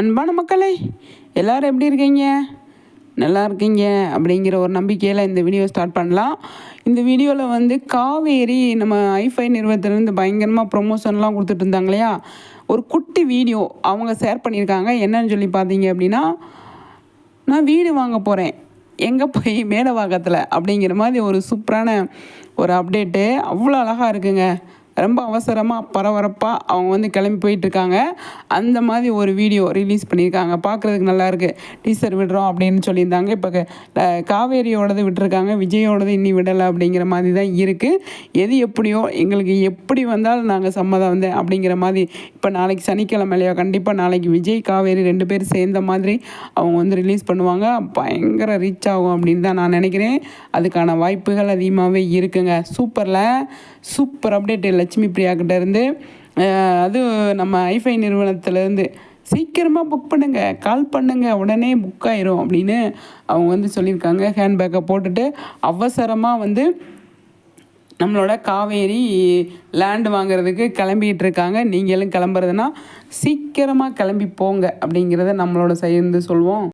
அன்பான மக்களே எல்லோரும் எப்படி இருக்கீங்க? நல்லா இருக்கீங்க அப்படிங்கிற ஒரு நம்பிக்கையில் இந்த வீடியோ ஸ்டார்ட் பண்ணலாம். இந்த வீடியோவில் வந்து காவேரி நம்ம ஐஃபை நிறுவனத்துலேருந்து பயங்கரமாக ப்ரொமோஷன்லாம் கொடுத்துட்டு இருந்தாங்க இல்லையா? ஒரு குட்டி வீடியோ அவங்க ஷேர் பண்ணியிருக்காங்க. என்னன்னு சொல்லி பார்த்தீங்க அப்படின்னா நான் வீடு வாங்க போகிறேன் எங்கே போய் மேடவாக்கத்தில் அப்படிங்கிற மாதிரி ஒரு சூப்பரான ஒரு அப்டேட்டு அவ்வளோ அழகாக இருக்குங்க. ரொம்ப அவசரமாக பரபரப்பாக அவங்க வந்து கிளம்பி போயிட்டுருக்காங்க. அந்த மாதிரி ஒரு வீடியோ ரிலீஸ் பண்ணியிருக்காங்க. பார்க்குறதுக்கு நல்லாயிருக்கு. டீசர் விடுறோம் அப்படின்னு சொல்லியிருந்தாங்க. இப்போ காவேரியோடது விட்டுருக்காங்க. விஜயோடது இன்னி விடலை அப்படிங்கிற மாதிரி தான் இருக்குது எது எப்படியோ எங்களுக்கு எப்படி வந்தாலும் நாங்கள் சம்மதம் வந்தேன் அப்படிங்கிற மாதிரி இப்போ நாளைக்கு சனிக்கிழமை இல்லையா கண்டிப்பாக நாளைக்கு விஜய் காவேரி ரெண்டு பேரும் சேர்ந்த மாதிரி அவங்க வந்து ரிலீஸ் பண்ணுவாங்க. பயங்கர ரீச் ஆகும் அப்படின்னு தான் நான் நினைக்கிறேன். அதுக்கான வாய்ப்புகள் அதிகமாகவே இருக்குங்க. சூப்பரில். சூப்பர் அப்டேட் இல்லை. லட்சுமி பிரியாக்கிட்டேருந்து அது நம்ம ஐஃபை நிறுவனத்துலேருந்து சீக்கிரமாக புக் பண்ணுங்கள் கால் பண்ணுங்கள் உடனே புக் ஆயிரும் அப்படின்னு அவங்க வந்து சொல்லியிருக்காங்க. ஹேண்ட்பேக்கை போட்டுட்டு அவசரமாக வந்து நம்மளோட காவேரி லேண்டு வாங்குறதுக்கு கிளம்பிகிட்டு இருக்காங்க. நீங்களும் கிளம்புறதுனா சீக்கிரமாக கிளம்பி போங்க அப்படிங்கிறத நம்மளோட சேர்ந்து சொல்லுவோம்